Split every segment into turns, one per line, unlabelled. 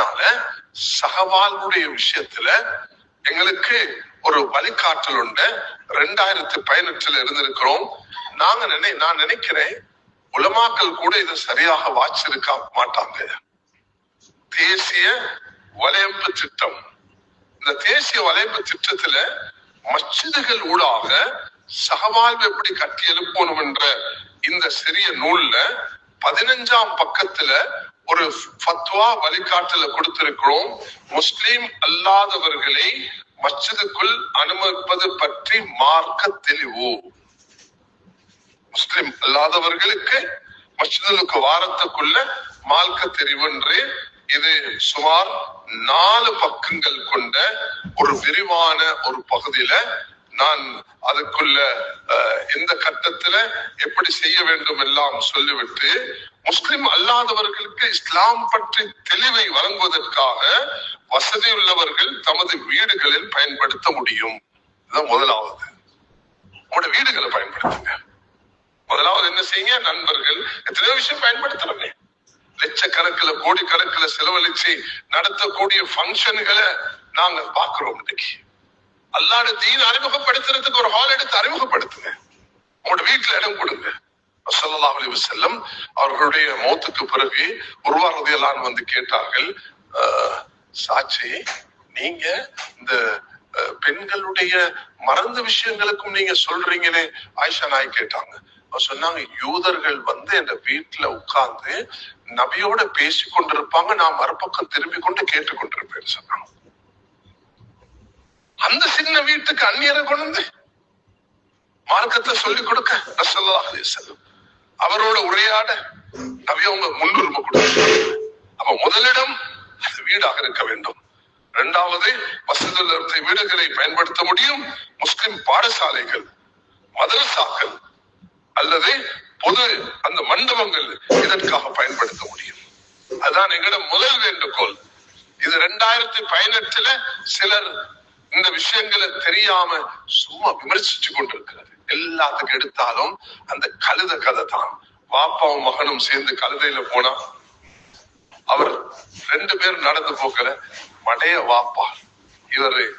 அதனால சகவாழ்வுடைய விஷயத்துல எங்களுக்கு ஒரு வழிகாட்டல் உண்டு. ரெண்டாயிரத்தி பதினெட்டுல இருந்திருக்கிறோம். நாங்க நினை நான் நினைக்கிறேன் உலமாக்கள் கூட இதை சரியாக வாச்சிருக்க மாட்டாங்க. தேசிய வலையமைப்பு திட்டம். இந்த தேசிய வலையமைப்பு திட்டத்துல மச்சிதுகள் ஊடாக சகவாழ்வு எப்படி கட்டி எழுப்பணும் என்ற இந்த சிறிய நூல்ல பதினஞ்சாம் பக்கத்துல ஒரு ஃபத்வா வழிகாட்டல கொடுத்திருக்கிறோம். முஸ்லீம் அல்லாதவர்களை மஸ்ஜிதுக்குள் அனுமதிப்பது பற்றி மார்க்க தெளிவு. முஸ்லிம் அல்லாதவர்களுக்கு மஸ்ஜிதுக்கு வாரத்துக்குள்ள மார்க்க தெரிவு என்று இது சுமார் நாலு பக்கங்கள் கொண்ட ஒரு விரிவான ஒரு பகுதியில நான் அதுக்குள்ள அஹ், எந்த கட்டத்துல எப்படி செய்ய வேண்டும் எல்லாம் சொல்லிவிட்டு முஸ்லிம் அல்லாதவர்களுக்கு இஸ்லாம் பற்றி தெளிவை வழங்குவதற்காக வசதி உள்ளவர்கள் தமது வீடுகளில் பயன்படுத்த முடியும். இதுதான் முதலாவது. உங்களோட வீடுகளை பயன்படுத்துங்க. முதலாவது என்ன செய்யுங்க? நண்பர்கள் எத்தனையோ விஷயம் பயன்படுத்துறோமே லட்சக்கணக்கில் கோடிக்கணக்கில் செலவழிச்சு நடத்தக்கூடிய ஃபங்க்ஷன்களை நாங்க பாக்குறோம் இன்னைக்கு. அல்லாட தீன் அறிமுகப்படுத்துறதுக்கு ஒரு ஹால் எடுத்து அறிமுகப்படுத்துங்க. உங்களோட வீட்டுல இடம் கொடுங்க. ஸல்லல்லாஹு அலைஹி செல்லம் அவர்களுடைய மௌத்துக்கு பிறகு உருவாரதையெல்லாம் வந்து கேட்டார்கள் சாட்சி நீங்க இந்த பெண்களுடைய மறந்த விஷயங்களுக்கும் நீங்க சொல்றீங்களே ஆயிஷா நாய் கேட்டாங்க. சொன்னாங்க யூதர்கள் வந்து என் வீட்டுல உட்கார்ந்து நபியோட பேசி கொண்டிருப்பாங்க நான் மறுபக்கம் திரும்பி கொண்டு கேட்டுக்கொண்டிருப்பேன்னு சொன்னாங்க. அந்த சின்ன வீட்டுக்கு அந்நியரை கொண்டு மார்க்கத்தை சொல்லிக் கொடுக்க ரசல்லா அவரோட உரையாட நபி அவங்க முன்னுரிமை கொடுத்தாங்க அப்ப முதலிடம் வீடாக இருக்க வேண்டும். இரண்டாவது வசதியில் இருந்த வீடுகளை பயன்படுத்த முடியும். முஸ்லிம் பாடசாலைகள் மதரசாக்கள் அல்லது பொது அந்த மண்டபங்கள் இதற்காக பயன்படுத்த முடியும். அதுதான் எங்களோட முதல் வேண்டுகோள். இது ரெண்டாயிரத்தி பதினெட்டுல சிலர் இந்த விஷயங்களை தெரியாம சும்மா விமர்சிச்சு கொண்டிருக்கிறது. எல்லாத்துக்கும் எடுத்தாலும் அந்த கழுத கதை தான். பாப்பாவும் மகனும் சேர்ந்து கழுதையில போனா அவர் ரெண்டு பேரும் நடந்து போக்கல. மடைய வாப்பா இவரு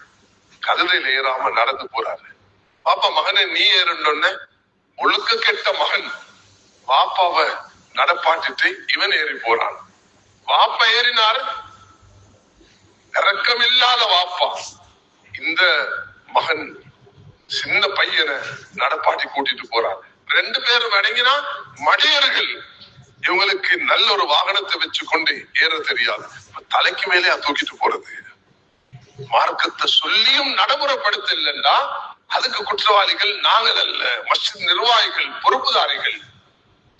கழுதையில ஏறாம நடந்து போறாரு. பாப்பா மகனை நீ ஏறுண்டோன்னு ஒழுக்க கெட்ட மகன். பாப்பாவை நடப்பாட்டிட்டு இவன் ஏறி போறான். வாப்பா ஏறினார். இறக்கமில்லாத வாப்பா. இந்த மகன் சின்ன பையனை நடப்பாட்டி கூட்டிட்டு போறான். ரெண்டு பேரும் அடங்கினா மடியர்கள் இவங்களுக்கு நல்ல ஒரு வாகனத்தை வச்சு கொண்டு ஏற தெரியாது. தலைக்கு மேலே தூக்கிட்டு போறது. மார்க்கத்தை சொல்லியும் நடைமுறைப்படுத்த இல்லைன்னா அதுக்கு குற்றவாளிகள் நாங்கள் அல்ல மஸ்ஜித் நிர்வாகிகள் பொறுப்புதாரிகள்.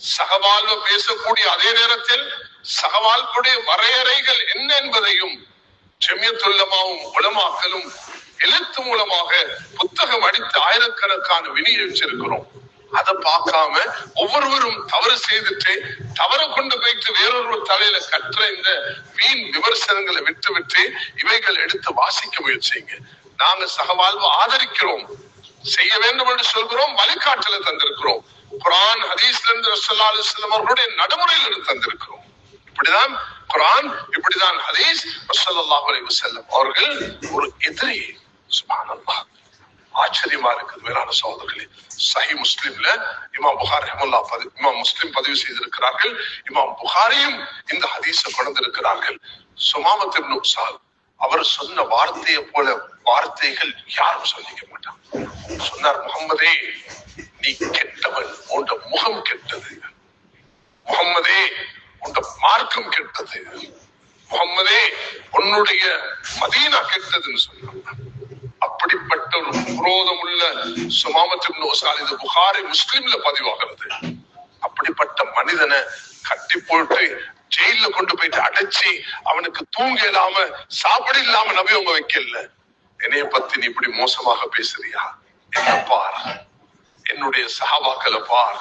சகவாழ்வு பேசக்கூடிய அதே நேரத்தில் சகவாழ்வுடைய வரையறைகள் என்ன என்பதையும் செம்யத்துள்ளமாவும் உளமாக்கலும் எழுத்து மூலமாக புத்தகம் அடித்து ஆயிரக்கணக்கான விநியோகிச்சிருக்கிறோம் அதை பார்க்காம ஒவ்வொருவரும் தவறு செய்துட்டு தவறு கொண்டு போயிட்டு வேறொரு தலையில கற்ற இந்த வீண் விமர்சனங்களை விட்டு விட்டு இவைகள் எடுத்து வாசிக்க முயற்சிங்க. நாங்க சகவாழ்வு ஆதரிக்கிறோம். செய்ய வேண்டும் என்று சொல்கிறோம் வழிகாட்டல தந்திருக்கிறோம். குரான் ஹதீஸ்ல இருந்து ரசல்லா அலுவலம் அவர்களுடைய நடைமுறையில் இருந்து தந்திருக்கிறோம். இப்படிதான் குரான் இப்படிதான் ஹதீஸ் ரசல்லாஹு அலைஹி அவர்கள் ஒரு எதிரி ஆச்சரியமா இருக்குது வேளாண் சகோதரர்களே. சஹி முஸ்லிம்ல இமாம் புகார் ரஹமுல்லா பதி இமாம் முஸ்லிம் பதிவு செய்திருக்கிறார்கள். இமாம் புகாரியும் இந்த ஹதீஸை கொண்டிருக்கிறார்கள். சுமாமத் இப்னு அவர் சொன்ன வார்த்தையை போல வார்த்தைகள் யாரும் சொல்லிக்க மாட்டாங்க. சொன்னார் முகம்மதே நீ கெட்டவன் உண்ட முகம் கெட்டது. முகம்மதே உண்ட மார்க்கம் கெட்டது. முகம்மதே உன்னுடைய மதீனா கெட்டதுன்னு சொன்னாங்க. ஒரு குரோதம் உள்ள சுமாமத்தின் நோசால் இது புகாரி முஸ்லிம்ல பதிவாகிறது. அப்படிப்பட்ட மனிதனை கட்டி போட்டு ஜெயில கொண்டு போயிட்டு அடைச்சி அவனுக்கு தூங்க இல்லாம சாப்பிட இல்லாம நபி அவங்க வைக்கல. என்னைய பத்தி நீ இப்படி மோசமாக பேசுறியா? என்ன பார். என்னுடைய சஹாபாக்களை பார்.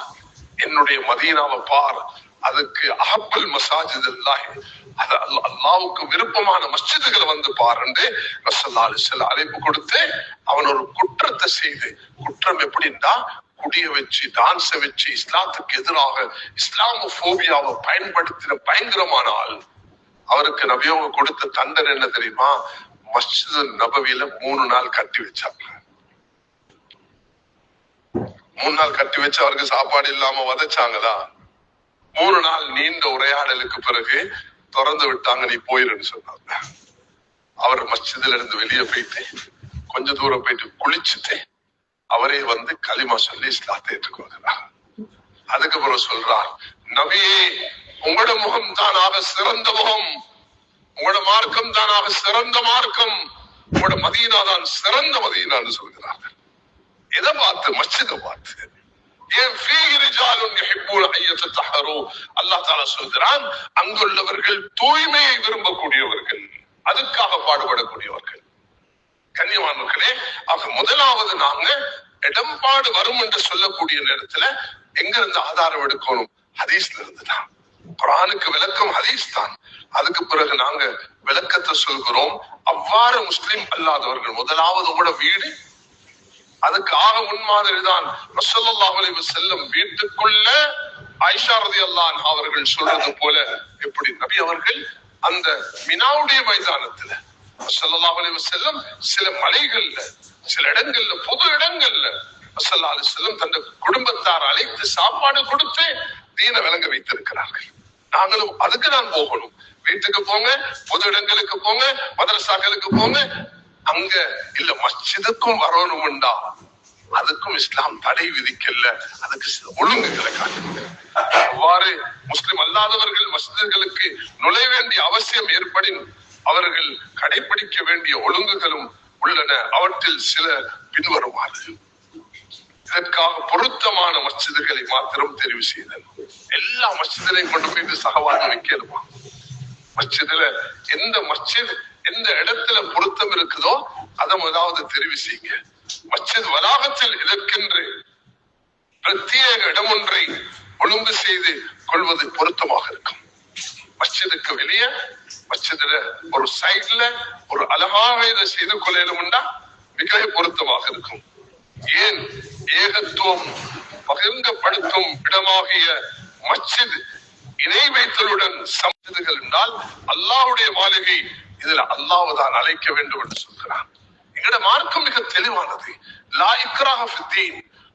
என்னுடைய மதீனாவை பார். அதுக்கு அஹப்பல் மசாஜித் அல்லாஹ் அது அல்ல- விருப்பமான மஸ்ஜிதுகளை வந்து பாருண்டு. ரசல்லா அலிஸ்ல அழைப்பு கொடுத்து அவன் ஒரு குற்றத்தை செய்து குற்றம் எப்படின்னா குடிய வச்சு டான்ஸ வச்சு இஸ்லாத்துக்கு எதிராக இஸ்லாமோபியாவை பயன்படுத்தின பயங்கரமான ஆள். அவருக்கு நபியோக கொடுத்த தண்டனை என்ன தெரியுமா? மஸ்ஜித் நபவியில மூணு நாள் கட்டி வச்சாங்க. மூணு நாள் கட்டி வச்சு அவருக்கு சாப்பாடு இல்லாம வதைச்சாங்களா? மூணு நாள் நீண்ட உரையாடலுக்கு பிறகு திறந்து விட்டாங்க நீ போயிருன்னு சொன்னாங்க. அவர் மஸ்ஜிதுல இருந்து வெளியே போயிட்டு கொஞ்ச தூரம் போயிட்டு குளிச்சுட்டு அவரே வந்து களிமா சொல்லி இஸ்லாத்தை ஏற்றுக்கொள்கிறார் அதுக்கப்புறம் சொல்றார் நபியே உங்களோட முகம் தானாக சிறந்த முகம். உங்களோட மார்க்கம் தானாக சிறந்த மார்க்கம். உங்களோட மதீனா தான் சிறந்த மதீனான்னு சொல்கிறார்கள். எதை பார்த்து? மஸ்ஜிதை பார்த்து. ஏன் ஃபீஹி ரிஜாலுன் சொல்கிறான் அங்குள்ளவர்கள் தூய்மையை விரும்பக்கூடியவர்கள். அதுக்காக பாடுபடக்கூடியவர்கள். கண்ணியமானவர்களே ஆக முதலாவது நாங்க இடம்பாடு வரும் என்று சொல்லக்கூடிய நேரத்துல எங்க இருந்து ஆதாரம் எடுக்கணும்? ஹதீஸ்ல இருந்துதான். குரானுக்கு விளக்கம் ஹதீஸ் தான். அதுக்கு பிறகு நாங்க விளக்கத்தை சொல்கிறோம். அவ்வாறு முஸ்லிம் அல்லாதவர்கள் முதலாவது கூட வீடு அதுக்கு ஆக முன்மாதிரி தான் ரசல்லாஹ் செல்லும் வீட்டுக்குள்ள ஆயிஷா ரதியல்லாஹு அவர்கள் சொல்றது போல எப்படி? நபி அவர்கள் அந்த மினாவுடைய மைதானத்துல ரசல்லாஹ் செல்லும் சில மலைகள்ல சில இடங்கள்ல பொது இடங்கள்ல ரசல்லா அலி செல்லும் தன் குடும்பத்தார் அழைத்து சாப்பாடு கொடுத்து தீன விளங்க வைத்திருக்கிறார்கள். நாங்களும் அதுக்கு தான் போகணும். வீட்டுக்கு போங்க பொது இடங்களுக்கு போங்க மதரசாக்களுக்கு போங்க அங்க இல்ல மஸ்ஜிதுக்கும் வரணும்டா அதுக்கும் இஸ்லாம் தடை விதிக்கல. அதுக்கு சில ஒழுங்குகளை காட்டுங்க அவ்வாறு முஸ்லிம் அல்லாதவர்கள் மஸ்ஜிதுகளுக்கு நுழைய வேண்டிய அவசியம் ஏற்படின் அவர்கள் கடைபிடிக்க வேண்டிய ஒழுங்குகளும் உள்ளன. அவற்றில் சில பின்வருமாறு. இதற்காக பொருத்தமான மஸ்ஜிதுகளை மாத்திரம் தெரிவு செய்தல். எல்லா மஸ்ஜிதிலையும் கொண்டு போயிட்டு சகவாதம் வைக்கணுமா? மஸ்ஜிதுல எந்த மஸ்ஜித் எந்த இடத்துல பொருத்தம் இருக்குதோ அதை முதலாவது தெரிவு செய்யுங்க மச்சது வளாகத்தில் இதற்கென்று பிரத்யேக இடம் ஒன்றை ஒழுங்கு செய்து கொள்வது பொருத்தமாக இருக்கும். மச்சதுக்கு வெளியே மச்சதுல ஒரு சைட்ல ஒரு அழகாக இதை செய்து கொள்ளலும்டா மிக பொருத்தமாக இருக்கும். ஏன்? ஏகத்துவம் பகிர்ந்தப்படுத்தும் இடமாகிய மஸ்ஜித் இணை வைத்தலுடன் சமதுகள் என்றால் அல்லாவுடைய மாளிகை இதுல அல்லாஹ் தான் அழைக்க வேண்டும் என்று சொல்கிறான். எங்கட மார்க்கம் மிக தெளிவானது. லா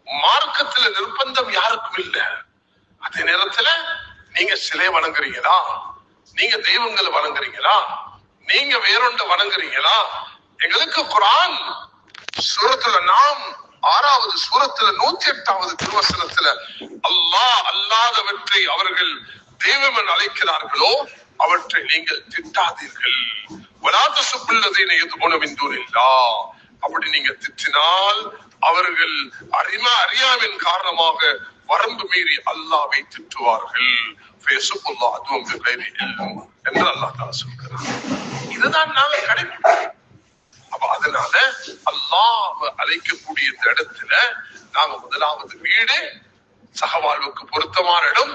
மார்க்கத்துல நிர்பந்தம் யாருக்கும் இல்ல. அதே நேரத்துல நீங்க சிலை வணங்குறீங்களா? நீங்க தெய்வங்களை வணங்குறீங்களா? நீங்க வேறொண்ட வணங்குறீங்களா? எங்களுக்கு குரான் சூரத்துல நாம் ஆறாவது சூரத்துல நூத்தி எட்டாவது திருவசனத்துல அல்லாஹ் அல்லாதவற்றை அவர்கள் தெய்வம் அழைக்கிறார்களோ அவற்றை நீங்கள் திட்டாதீர்கள். வலாத சுப்புள்ளதை எது உணவிந்தூரில்லா அப்படி நீங்க திட்டினால் அவர்கள் அறிம அறியாவின் காரணமாக வரம்பு மீறி அல்லாவை திட்டுவார்கள். ஃபேசுபுல்லா அதுவும் என்று அல்லாஹ் சொல்கிறார். இதுதான் நாங்க கடைபிடிக்கிறோம் அப்ப அதனால அல்லாஹ் அழைக்கக்கூடிய இந்த இடத்துல நாங்க முதலாவது வீடு சகவாழ்வுக்கு பொருத்தமான இடம்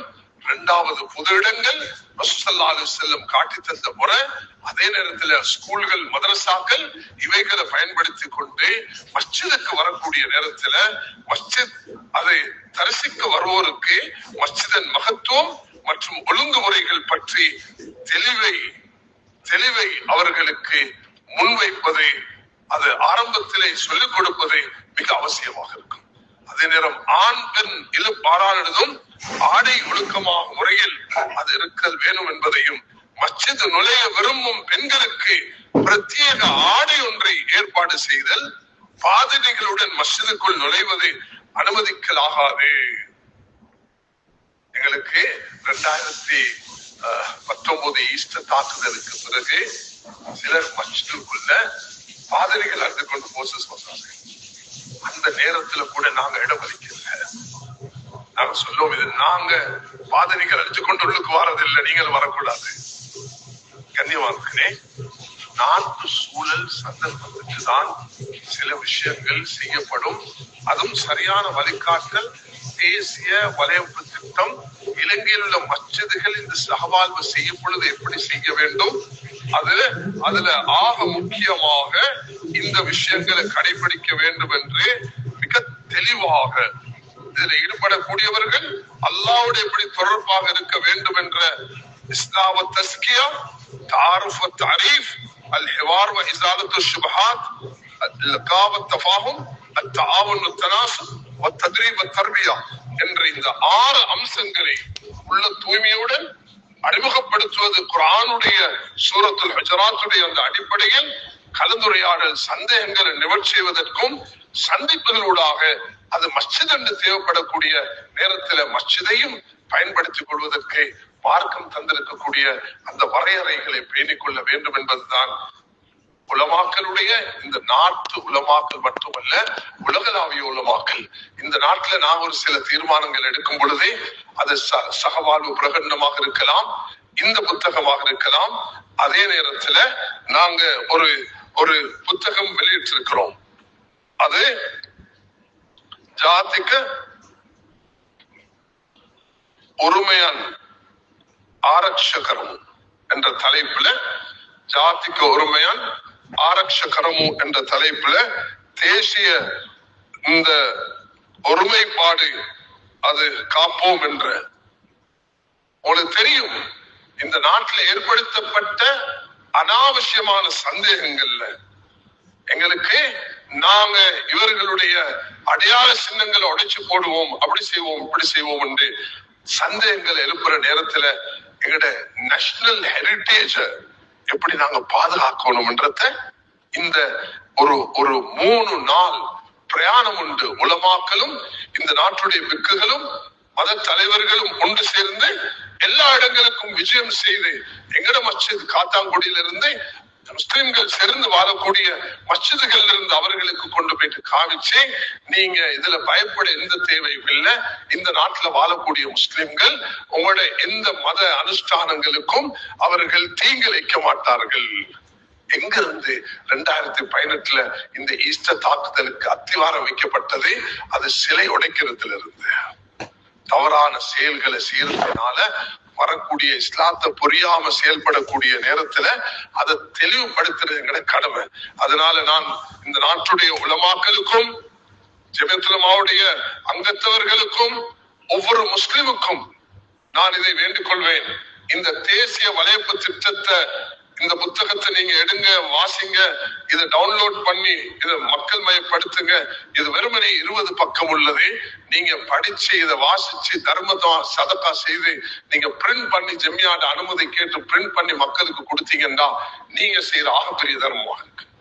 இரண்டாவது பொது இடங்கள் ரசூசல்லாலு செல்லும் காட்டி தந்த முறை அதே நேரத்துல ஸ்கூல்கள் மதரசாக்கள் இவைகளை பயன்படுத்தி கொண்டு மஸ்ஜிதுக்கு வரக்கூடிய நேரத்துல மஸ்ஜித் அதை தரிசிக்க வருவோருக்கு மஸ்ஜிதன் மகத்துவம் மற்றும் ஒழுங்குமுறைகள் பற்றி தெளிவை தெளிவை அவர்களுக்கு முன்வைப்பது அது ஆரம்பத்திலே சொல்லிக் கொடுப்பது மிக அவசியமாக இருக்கும். அதே நேரம் ஆண் பெண் இழு பாராளும் ஆடை ஒழுக்கமாக முறையில் அது இருக்கல் வேணும் என்பதையும் மஸ்ஜித் நுழைய விரும்பும் பெண்களுக்கு பிரத்யேக ஆடை ஒன்றை ஏற்பாடு செய்தல் பாதிரிகளுடன் மஸ்ஜிதுக்குள் நுழைவது அனுமதிக்கலாகாது. எங்களுக்கு ரெண்டாயிரத்தி பத்தொன்பது ஈஸ்டர் தாக்குதலுக்கு பிறகு சிலர் மஸ்ஜிதுக்குள்ள பாதிரிகள் அறிந்து கொண்டு மோசஸ் வந்தாங்க அந்த நேரத்துல கூட நாங்க இடம் அளிக்கல நாங்க சொல்லுவோம் இது நாங்க பாதிரிகள் அடிச்சு கொண்டு உள்ளுக்கு வாரதில்லை நீங்கள் வரக்கூடாது. கண்ணியவான்களே நாட்டு சூழல் சந்தர்ப்பத்துக்கு தான் சில விஷயங்கள் செய்யப்படும். அதுவும் சரியான வழிகாட்டல் தேசிய வலையமைப்பு திட்டம் இலங்கையில் உள்ள மச்சதுகள் இந்த சகவாழ்வு செய்யும் பொழுது எப்படி செய்ய வேண்டும்? அது அதுல ஆக முக்கியமாக இந்த விஷயங்களை கடைபிடிக்க வேண்டும் என்று மிக தெளிவாக இதில் ஈடுபடக்கூடியவர்கள் அல்லாவோடு எப்படி தொடர்பாக இருக்க வேண்டும் என்ற இஸ்லாம தஸ்கியா தாரஃப் தாரீஃப் அல் ஹிவார் வ சுபஹாத் லகாவ தஃபாஹும் அத்தாவுன் தனாசும் வத்தத்ரீப் தர்பியா என்ற இந்த ஆறு அம்சங்களை உள்ள தூய்மையுடன் அறிமுகப்படுத்துவது குரானுடைய சூரத்துல் ஹஜராத்துடைய அந்த அடிப்படையில் கலந்துரையாடல் சந்தேகங்களை நிவர்ச்சிவதற்கும் சந்திப்பதிலூடாக அது மஸ்ஜித் என்று தேவைப்படக்கூடிய நேரத்தில் மஸ்ஜிதையும் பயன்படுத்திக் கொள்வதற்கு மார்க்கம் தந்திருக்கக்கூடிய அந்த வரையறைகளை பேணிக் கொள்ள வேண்டும் என்பதுதான் உலமாக்களுடைய இந்த நாட்டு உலமாக்கல் மட்டுமல்ல உலகளாவிய உலமாக்கல் இந்த நாட்டுல நான் ஒரு சில தீர்மானங்கள் எடுக்கும் பொழுதே அது ச- சகவாழ்வு பிரகடனமாக இருக்கலாம் இந்த புத்தகமாக இருக்கலாம். அதே நேரத்துல நாங்க ஒரு ஒரு புத்தகம் வெளியிட்டிருக்கிறோம். அது ஜாதிக்கு ஒருமையான் ஆரக்ஷகரம் என்ற தலைப்புல ஜாதிக்கு ஒருமையான் ஆரக்ஷகரமு என்ற தலைப்புல தேசிய இந்த ஒருமைப்பாடு அது காப்போம் என்ற உங்களுக்கு தெரியும். இந்த நாட்டில் ஏற்படுத்தப்பட்ட அனாவசியமான சந்தேகங்கள்ல எங்களுக்கு நாங்க இவர்களுடைய அடையாள சின்னங்களை உடைச்சு போடுவோம் அப்படி செய்வோம் இப்படி செய்வோம் என்று சந்தேகங்கள் எழுப்புற நேரத்துல எங்கட நேஷனல் ஹெரிட்டேஜ எப்படி நாங்க பாதுகாக்கணும்ன்றத இந்த ஒரு ஒரு மூணு நாள் பிரயாணம் உண்டு. உலமாக்களும் இந்த நாட்டுடைய பிக்குகளும் மத தலைவர்களும் ஒன்று சேர்ந்து எல்லா இடங்களுக்கும் விஜயம் செய்து எங்கட மஸ்ஜித் காத்தாங்குடியிலிருந்து முஸ்லிம்கள் சேர்ந்து வாழக்கூடிய மஸ்ஜிதுகள்ல இருந்து அவர்களுக்கு கொண்டு போயிட்டு காமிச்சு நீங்க இதுல பயப்பட எந்த தேவையும் இல்லை. இந்த நாட்டுல வாழக்கூடிய முஸ்லிம்கள் உங்களோட எந்த மத அனுஷ்டானங்களுக்கும் அவர்கள் தீங்கிழைக்க மாட்டார்கள். எங்க இருந்து ரெண்டாயிரத்தி பதினெட்டுல இந்த ஈஸ்டர் தாக்குதலுக்கு அத்திவாரம் வைக்கப்பட்டது அது சிலை உடைக்கிறதுல இருந்து. தவறான செயல்களை செய்யறதுனால வரக்கூடிய இஸ்லாத்தை புரியாம செயல்படக்கூடிய நேரத்துல அதை தெளிவுபடுத்துறது எங்கட கடமை. அதனால நான் இந்த நாட்டுடைய உலமாக்களுக்கும் ஜெபத்துலமாவுடைய அங்கத்தவர்களுக்கும் ஒவ்வொரு முஸ்லிமுக்கும் நான் இதை வேண்டிக் கொள்வேன். இந்த தேசிய வலைப்பு திட்டத்தை இந்த புத்தகத்தை நீங்க எடுங்க வாசிங்க இதை டவுன்லோட் பண்ணி இதை மக்கள் மயப்படுத்துங்க. இது வெறுமனே இருபது பக்கம் உள்ளது. நீங்க படிச்சு இதை வாசிச்சு தர்மத்தை சதக்கா செய்து நீங்க பிரிண்ட் பண்ணி ஜெமியாட அனுமதி கேட்டு பிரிண்ட் பண்ணி மக்களுக்கு கொடுத்தீங்கன்னா நீங்க செய்யற ஆகப்பெரிய தர்மமாக இருக்கு.